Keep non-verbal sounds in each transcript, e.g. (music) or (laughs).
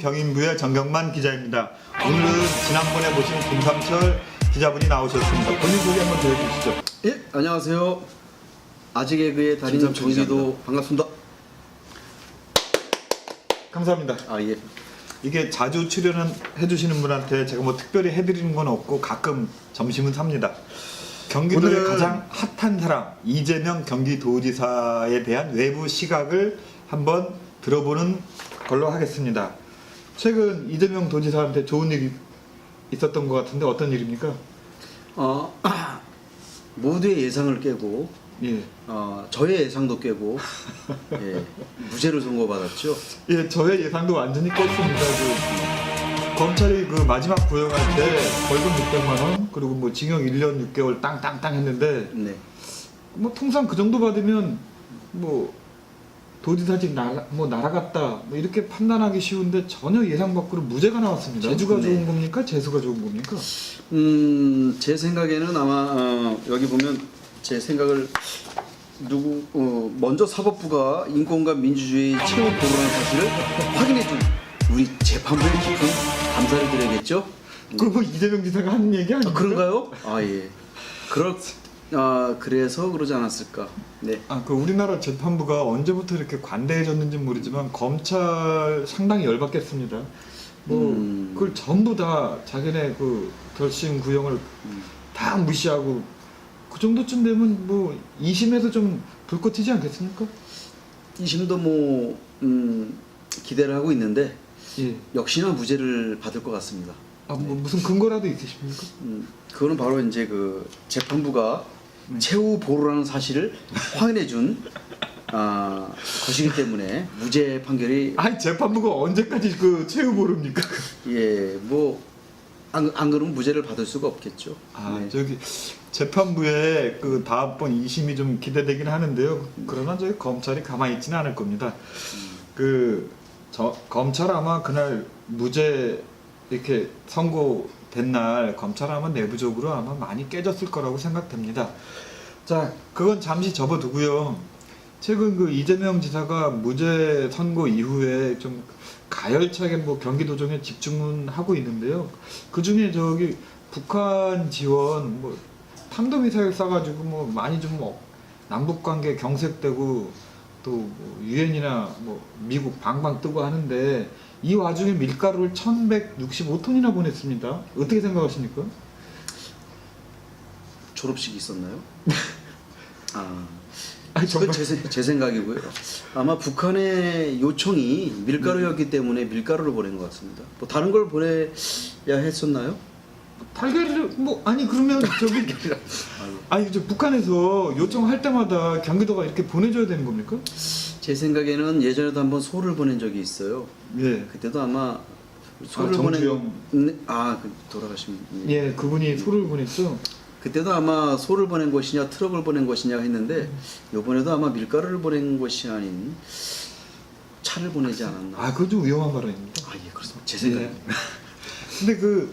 경인부의 정경만 기자입니다. 오늘은 지난번에 보신 김삼철 기자분이 나오셨습니다. 본인 소개 한번 해주시죠. 예, 안녕하세요. 아직 개그의 달인 김삼촌 정기도 반갑습니다. 감사합니다. 아 예. 이게 자주 출연은 해주시는 분한테 제가 뭐 특별히 해드리는 건 없고 가끔 점심은 삽니다. 경기도의 오늘은- 가장 핫한 사람 이재명 경기도지사에 대한 외부 시각을 한번 들어보는 걸로 하겠습니다. 최근 이재명 도지사한테 좋은 일이 있었던 것 같은데 어떤 일입니까? 어 (clears throat) 모두의 예상을 깨고 예, 어 저의 예상도 깨고 예, 무죄를 선고받았죠. 예, 저의 예상도 완전히 껐습니다. 그 검찰이 그 마지막 구형할 때 벌금 600만 원 그리고 뭐 징역 1년 6개월 땅땅땅 했는데 네. 뭐 통상 그 정도 받으면 뭐 도지사직 나, 뭐 날아갔다 뭐 이렇게 판단하기 쉬운데 전혀 예상 밖으로 무죄가 나왔습니다. 제주가 네. 좋은 겁니까? 재수가 좋은 겁니까? 음, 제 생각에는 아마 어, 여기 보면 제 생각을 누구 어, 먼저 사법부가 인권과 민주주의 최후 보호라는 사실을 확인해 준 우리 재판부에 깊은 감사를 드려야겠죠. 그거 뭐 이재명 지사가 하는 얘기 아, 아닙니까? 그런가요? 아 예. 그럴 아 그래서 그러지 않았을까. 네. 아, 그 우리나라 재판부가 언제부터 이렇게 관대해졌는지 모르지만 검찰 상당히 열받겠습니다. 뭐 음. 그걸 전부 다 자기네 그 결심 구형을 음. 다 무시하고 그 정도쯤 되면 뭐 2심에서 좀 불꽃 튀지 않겠습니까? 이심도 뭐 음, 기대를 하고 있는데 예. 역시나 무죄를 받을 것 같습니다. 아, 뭐 무슨 근거라도 있으십니까? 음, 그거는 바로 이제 그 재판부가 네. 최후 보루라는 사실을 확인해 준 아, 것이기 때문에 무죄 판결이 아니 재판부가 언제까지 그 최후 보릅니까? (laughs) 예 뭐 안 안 그러면 무죄를 받을 수가 없겠죠. 아 네. 저기 재판부의 그 다음번 2심이 좀 기대되긴 하는데요. 그러나 저희 검찰이 가만히 있지는 않을 겁니다. 그 저, 검찰 아마 그날 무죄 이렇게 선고 된날 검찰 아마 내부적으로 아마 많이 깨졌을 거라고 생각됩니다. 자, 그건 잠시 접어두고요. 최근 그 이재명 지사가 무죄 선고 이후에 좀 가열차게 뭐 경기도정에 집중은 하고 있는데요. 그 중에 저기 북한 지원 뭐 탄도미사일 쏴가지고 뭐 많이 좀뭐 남북 관계 경색되고 또뭐 유엔이나 뭐 미국 방방 뜨고 하는데 이 와중에 밀가루를 1,165톤이나 보냈습니다. 어떻게 생각하십니까? 졸업식이 있었나요? (laughs) 아, 아니 그건 제, 생- 제 생각이고요. 아마 북한의 요청이 밀가루였기 때문에 밀가루를 보낸 것 같습니다. 뭐 다른 걸 보내야 했었나요? 달걀을 뭐 아니 그러면 저기 (laughs) 아니 저 북한에서 요청할 때마다 경기도가 이렇게 보내줘야 되는 겁니까? 제 생각에는 예전에도 한번 소를 보낸 적이 있어요. 예. 그때도 아마 소를 아, 보낸. 네, 아, 그 돌아가신 분. 예, 그분이 소를 보냈죠. 그때도 아마 소를 보낸 것이냐 트럭을 보낸 것이냐 했는데 이번에도 아마 밀가루를 보낸 것이 아닌 차를 보내지 않았나. 아, 그건 좀 위험한 발언입니다. 아, 예, 그렇습니다. 제 생각. 예. 근데 그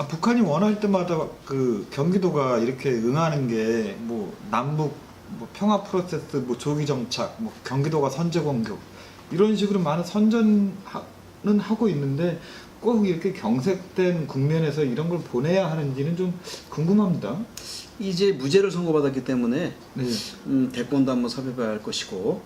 아, 북한이 원할 때마다 그 경기도가 이렇게 응하는 게 뭐 남북 뭐 평화 프로세스, 뭐 조기 정착, 뭐 경기도가 선제 공격 이런 식으로 많은 선전은 하고 있는데 꼭 이렇게 경색된 국면에서 이런 걸 보내야 하는지는 좀 궁금합니다. 이제 무죄를 선고받았기 때문에 네. 음, 대권도 한번 살펴봐야 할 것이고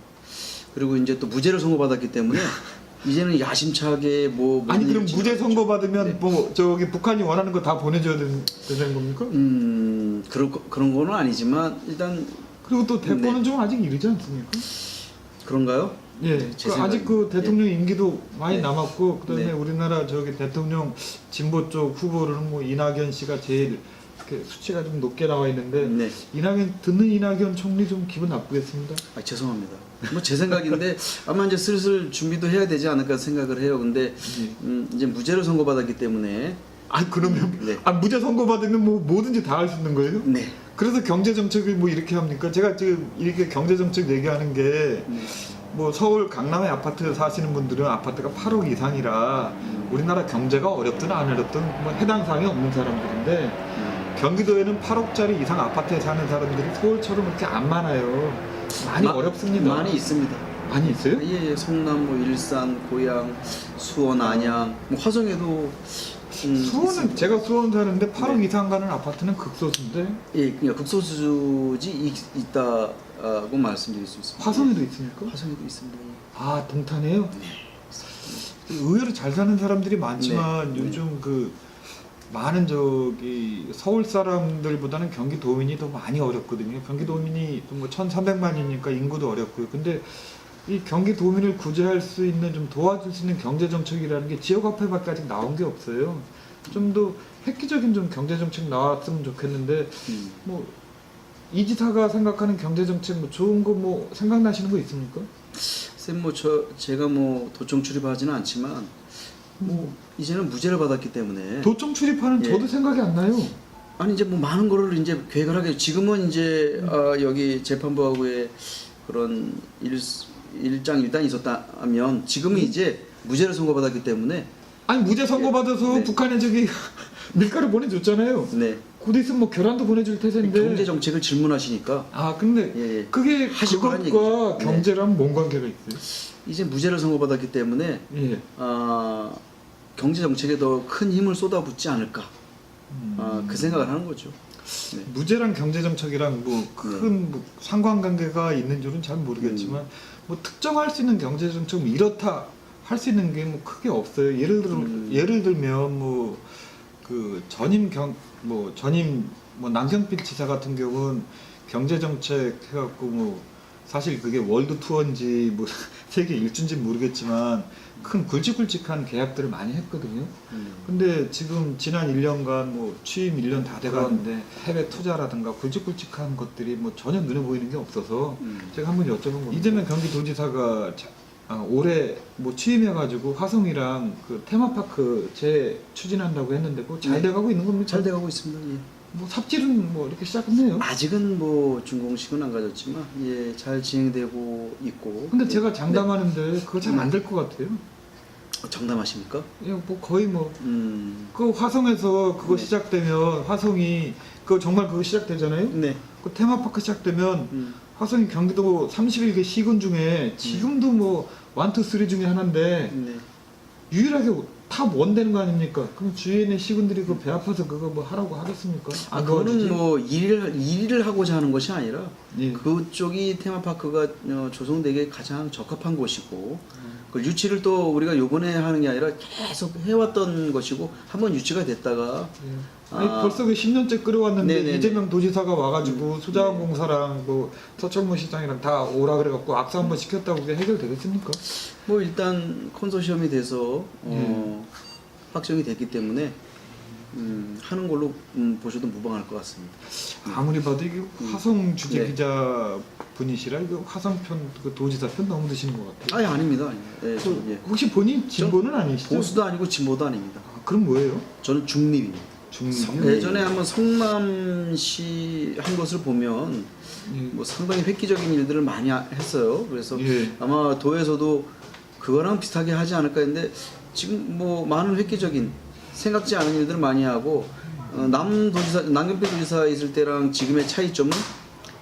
그리고 이제 또 무죄를 선고받았기 때문에 (laughs) 이제는 야심차게 뭐 아니 그럼 무죄 선고 받으면 네. 뭐 저기 북한이 원하는 거 다 보내줘야 되는, 되는 겁니까? 음 그런 거- 그런 거는 아니지만 일단 그리고 또 대권은 네. 좀 아직 이르지 않습니까? 그런가요? 예, 제그 아직. 그 대통령 임기도 많이 네. 남았고 그다음에 네. 우리나라 저기 대통령 진보 쪽 후보로는 뭐 이낙연 씨가 제일 이렇게 수치가 좀 높게 나와 있는데 네. 이낙연 듣는 이낙연 총리 좀 기분 나쁘겠습니다. 아, 죄송합니다. 뭐 제 생각인데 아마 이제 슬슬 준비도 해야 되지 않을까 생각을 해요. 근데 예. 음, 이제 무죄를 선고받았기 때문에 아 그러면 네. 아 무죄 선고 받으면 뭐 뭐든지 다 할 수 있는 거예요? 네. 그래서 경제 정책을 뭐 이렇게 합니까? 제가 지금 이렇게 경제 정책 얘기하는 게 네. 뭐 서울 강남의 아파트 사시는 분들은 아파트가 8억 이상이라 우리나라 경제가 어렵든 안 어렵든 뭐 해당 사항이 없는 사람들인데 음. 경기도에는 8억짜리 이상 아파트에 사는 사람들이 서울처럼 그렇게 안 많아요. 많이 마- 어렵습니다. 많이 있습니다. 많이 있어요? 예, 예, 성남, 뭐 일산, 고양, 수원, 안양, 뭐 화성에도 음, 수원은 있습니다. 제가 수원 사는데 8억 네. 이상 가는 아파트는 극소수인데 예, 극소수지 있, 있다고 말씀드릴 수 있습니다. 화성에도 있습니까? 화성에도 있습니다. 예. 아 동탄에요? 의외로 잘 사는 사람들이 많지만 네. 요즘 그 많은 저기 서울 사람들보다는 경기도민이 더 많이 어렵거든요. 경기도민이 뭐 1,300만이니까 인구도 어렵고요. 근데 이 경기도민을 구제할 수 있는 좀 도와줄 수 있는 경제 정책이라는 게 지역 화폐밖에 아직 나온 게 없어요. 좀 더 획기적인 좀 경제 정책 나왔으면 좋겠는데 음. 뭐 이 지사가 생각하는 경제 정책 뭐 좋은 거 뭐 생각나시는 거 있습니까? 쌤, 뭐 저 제가 뭐 도청 출입하지는 않지만 뭐 이제는 무죄를 받았기 때문에 도청 출입하는 예. 저도 생각이 안 나요. 아니 이제 뭐 많은 거를 이제 계획을 하게 지금은 이제 음. 아, 여기 재판부하고의 그런 일, 일장 일단이 있었다면 지금은 이제 무죄를 선고받았기 때문에 아니 무죄 선고 받아서 네. 북한에 저기 (laughs) 밀가루 보내줬잖아요. 네 곧 있으면 뭐 계란도 보내줄 테인데. 경제 정책을 질문하시니까 아 근데 예, 예. 그게 하시고 한 그것과 얘기죠. 네. 경제랑 뭔 관계가 있어요? 이제 무죄를 선고받았기 때문에 예. 아, 경제 정책에 더 큰 힘을 쏟아붓지 않을까 음. 아, 그 생각을 하는 거죠. 네. 무죄랑 경제 정책이랑 뭐큰 네. 상관관계가 있는 줄은 잘 모르겠지만 음. 뭐 특정할 수 있는 경제 정책 뭐 이렇다 할 수 있는 게 뭐 크게 없어요. 예를 들어 음. 예를 들면 뭐 그 전임 경 뭐 전임 뭐 남경필 지사 같은 경우는 경제 정책 해갖고 뭐 사실 그게 월드 투어인지 뭐 (laughs) 세계 일주인지 는 모르겠지만 큰 굵직굵직한 계약들을 많이 했거든요. 음. 근데 지금 지난 1년간 뭐 취임 1년 다 돼가는데 해외 투자라든가 굵직굵직한 것들이 뭐 전혀 눈에 보이는 게 없어서 음. 제가 한번 여쭤본 겁니다. 이재명 경기도지사가 자- 아, 올해 뭐 취임해가지고 화성이랑 그 테마파크 재 추진한다고 했는데 그거 잘 네. 돼가고 있는 겁니까? 잘 돼가고 있습니다. 예. 뭐 삽질은 뭐 이렇게 시작했네요. 아직은 뭐 준공식은 안 가졌지만 예, 잘 진행되고 있고. 근데 제가 네. 장담하는데 그거 잘 안 될 것 같아요. 네. 정담하십니까? 예, 뭐 거의 뭐 음. 그 화성에서 그거 네. 시작되면 화성이 그 정말 그거 시작되잖아요. 네. 그 테마파크 시작되면 음. 화성이 경기도 31개 시군 중에 지금도 뭐 원투 쓰리 중에 하나인데 네. 유일하게 탑 원 되는 거 아닙니까? 그럼 주위에 있는 시군들이 그 배 아파서 그거 뭐 하라고 하겠습니까? 아? 그거는 뭐 일을 일을 하고자 하는 것이 아니라 예. 그쪽이 테마파크가 어, 조성되기에 가장 적합한 곳이고 음. 그 유치를 또 우리가 요번에 하는 게 아니라 계속 해왔던 것이고 한번 유치가 됐다가 예. 아니 아. 벌써 그 10년째 끌어왔는데 네네네. 이재명 도지사가 와가지고 음. 수자원공사랑 뭐 서철무 시장이랑 다 오라 그래갖고 악수 한번 시켰다고 그게 해결되겠습니까? 뭐 일단 컨소시엄이 돼서 예. 어, 확정이 됐기 때문에 음, 하는 걸로 음, 보셔도 무방할 것 같습니다. 아무리 봐도 이게 화성 주재 네. 기자 분이시라 이거 화성 편, 그 도지사 편 너무 드시는 것 같아요. 아니 아닙니다. 아니, 예, 저, 그 예. 혹시 본인 진보는 아니시죠? 보수도 아니고 진보도 아닙니다. 아, 그럼 뭐예요? 저는 중립입니다. 중립. 예전에 한번 성남시 한 것을 보면 예. 뭐 상당히 획기적인 일들을 많이 하- 했어요. 그래서 예. 아마 도에서도 그거랑 비슷하게 하지 않을까 했는데 지금 뭐 많은 획기적인 생각지 않은 일들을 많이 하고 어, 남 도지사 남경필 도지사 있을 때랑 지금의 차이점은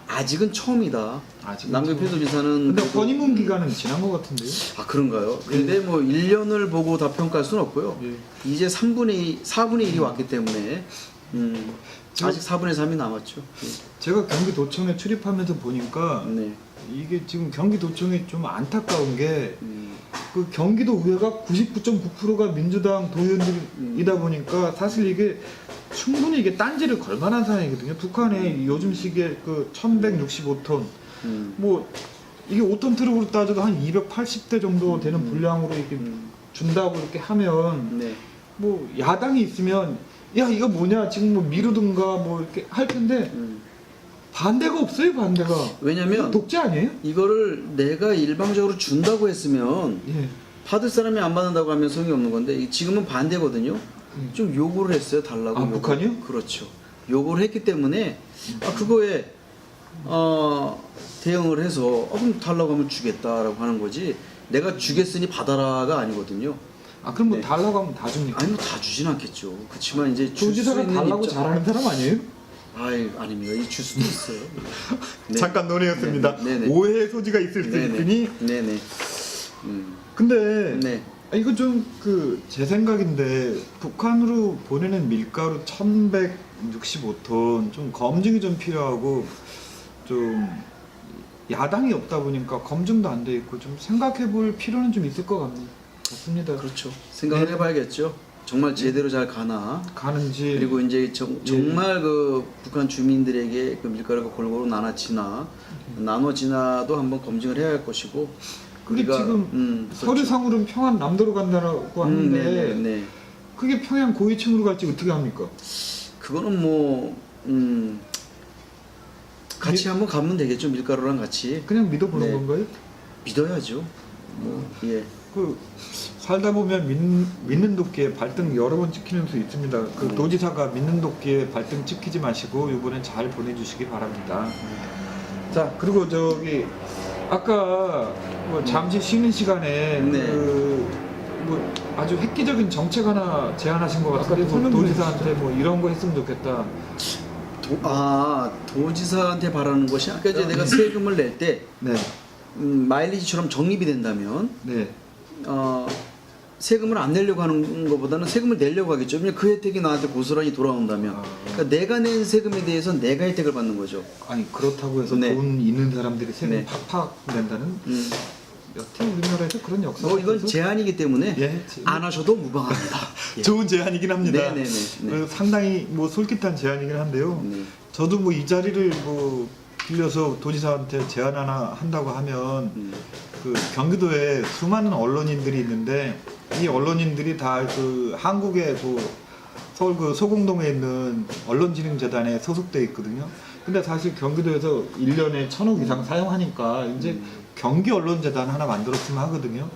아직은 처음이다. 아직은 남경필 처음. 도지사는 근데 그래도- 허니문 기간은 지난 것 같은데요? 아 그런가요? 근데 뭐 1년을 보고 다 평가할 수는 없고요. 예. 이제 3분의 2, 4분의 1이 왔기 때문에 음, 저- 아직 4분의 3이 남았죠. 제가 경기도청에 출입하면서 보니까 네. 이게 지금 경기도청이 좀 안타까운 게그 음, 경기도 의회가 99.9%가 민주당 도의원들이다 보니까 사실 이게 충분히 이게 딴지를 걸 만한 상황이거든요. 북한의 요즘 시기에 그 1165톤 음, 뭐 이게 5톤 트럭으로 따져도 한 280대 정도 되는 음. 분량으로 이렇게 음, 준다고 이렇게 하면 네. 뭐 야당이 있으면 야 이거 뭐냐 지금 뭐 미루든가 뭐 이렇게 할 텐데 음. 반대가 없어요 반대가 왜냐면 독재 아니에요? 이거를 내가 일방적으로 준다고 했으면 예. 받을 사람이 안 받는다고 하면 소용이 없는 건데 이- 지금은 반대거든요. 음. 좀 요구를 했어요. 달라고. 아, 요구. 북한이요? 그렇죠. 요구를 했기 때문에 아, 그거에 어, 대응을 해서 어, 그럼 달라고 하면 주겠다라고 하는 거지. 내가 주겠으니 받아라가 아니거든요. 아 그럼 뭐 네. 달라고 하면 다 줍니까? 아니 뭐 다 주진 않겠죠. 그렇지만 이제 있는 달라고 입장- 잘하는 사람 아니에요? 아이 아닙니다. 이줄 수도 있어요. 네. (laughs) 잠깐 논의였습니다. 네, 네, 네. 오해의 소지가 있을 수 있으니 네네. 음. 근데 네. 아, 이거 좀 그 제 생각인데 북한으로 보내는 밀가루 1165톤 좀 검증이 좀 필요하고 좀 야당이 없다 보니까 검증도 안 돼 있고 좀 생각해 볼 필요는 좀 있을 것 같- 같습니다. 그렇죠. 생각을 네. 해봐야겠죠. 정말 제대로 잘 가나. 가는지 그리고 이제 정, 예. 정말 그 북한 주민들에게 그 밀가루가 골고루 나눠지나 나눠지나도 한번 검증을 해야 할 것이고 그게 우리가, 지금 음, 그렇죠. 서류상으로는 평안 남도로 간다고 음, 하는데 네, 네, 네. 그게 평양 고위층으로 갈지 어떻게 합니까? 그거는 뭐 음, 같이 미- 한번 가면 되겠죠 밀가루랑 같이 그냥 믿어보는 네. 건가요? 믿어야죠. 뭐, 예. 그 살다 보면 믿, 믿는 도끼에 발등 여러 번 찍히는 수 있습니다. 그 음. 도지사가 믿는 도끼에 발등 찍히지 마시고 이번엔 잘 보내주시기 바랍니다. 자 그리고 저기 아까 뭐 잠시 쉬는 시간에 네. 그뭐 아주 획기적인 정책 하나 제안하신 것 같은데 뭐 도지사한테 뭐 이런 거 했으면 좋겠다. 도, 아 도지사한테 바라는 것이 아까 이제 내가 세금을 낼때 네, 음, 마일리지처럼 적립이 된다면 네. 어, 세금을 안 내려고 하는 것보다는 세금을 내려고 하겠죠. 왜냐면 그 혜택이 나한테 고스란히 돌아온다면. 아. 그러니까 내가 낸 세금에 대해서 내가 혜택을 받는 거죠. 아니 그렇다고 해서 네. 돈 있는 사람들이 세금 네. 팍팍 낸다는 음. 여태 우리나라에서 그런 역사가 뭐 이건 제한이기 때문에 예, 안 하셔도 무방합니다. 예. (laughs) 좋은 제안이긴 합니다. 네네네. 네. 어, 상당히 뭐 솔깃한 제안이긴 한데요. 네. 저도 뭐 이 자리를 뭐 빌려서 도지사한테 제안 하나 한다고 하면 음. 그 경기도에 수많은 언론인들이 있는데 이 언론인들이 다 그 한국의 그 서울 그 소공동에 있는 언론진흥재단에 소속돼 있거든요. 근데 사실 경기도에서 1년에 천억 이상 사용하니까 이제 음. 경기 언론재단 하나 만들었으면 하거든요.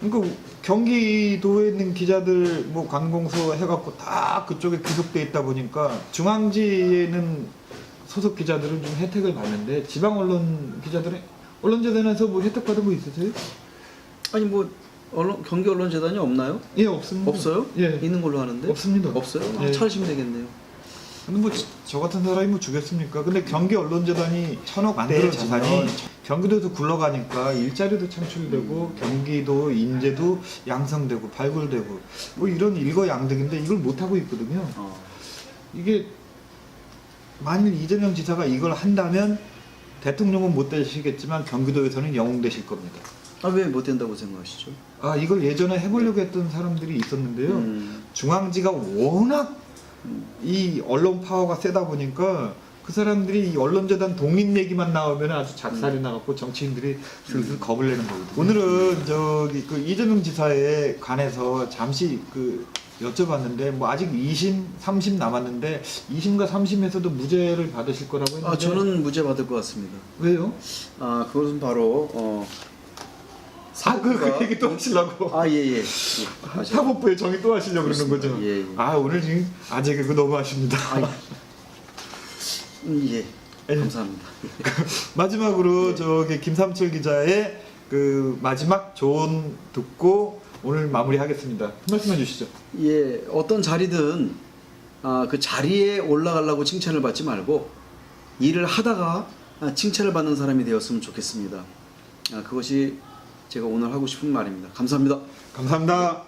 그러니까 경기도에 있는 기자들 뭐 관공서 해갖고 다 그쪽에 귀속돼 있다 보니까 중앙지에는 소속 기자들은 좀 혜택을 받는데 지방 언론 기자들은 언론재단에서 뭐 혜택 받은 거 있으세요? 아니 뭐 언론 경기 언론 재단이 없나요? 예 없습니다. 없어요? 예 있는 걸로 하는데 없습니다. 없어요? 아, 예. 찾으시면 되겠네요. 근데 뭐 저 같은 사람이 뭐 주겠습니까? 근데 경기 언론재단이 천억대 자산이 경기도에서 굴러가니까 일자리도 창출되고 경기도 인재도 양성되고 발굴되고 뭐 이런 일거양득인데 이걸 못 하고 있거든요. 어. 이게 만일 이재명 지사가 이걸 한다면 대통령은 못 되시겠지만 경기도에서는 영웅 되실 겁니다. 아 왜 못 된다고 생각하시죠? 아 이걸 예전에 해보려고 했던 사람들이 있었는데요. 음. 중앙지가 워낙 이 언론 파워가 세다 보니까 그 사람들이 이 언론재단 독립 얘기만 나오면 아주 작살이 나갖고 정치인들이 슬슬 겁을 내는 거거든요. 오늘은 저기 그 이재명 지사에 관해서 잠시 그 여쭤봤는데 뭐 아직 2심, 3심 남았는데 2심과 3심에서도 무죄를 받으실 거라고 했는데 아 저는 무죄 받을 것 같습니다. 왜요? 아 그것은 바로 어, 아, 그, 그 얘기 또 하시려고. 아 예 예. 예. 아, 저- 사법부에 정의 또 하시려고 그러는 거죠? 그렇습니다. 예, 예. 아, 오늘 지금 아재 개그 너무 하십니다. 음, 예. 예. 감사합니다. (laughs) 마지막으로 저기 김삼철 기자의 그 마지막 조언 듣고 오늘 마무리하겠습니다. 말씀해 주시죠. 예, 어떤 자리든 아, 그 자리에 올라가려고 칭찬을 받지 말고 일을 하다가 아, 칭찬을 받는 사람이 되었으면 좋겠습니다. 아, 그것이 제가 오늘 하고 싶은 말입니다. 감사합니다. 감사합니다.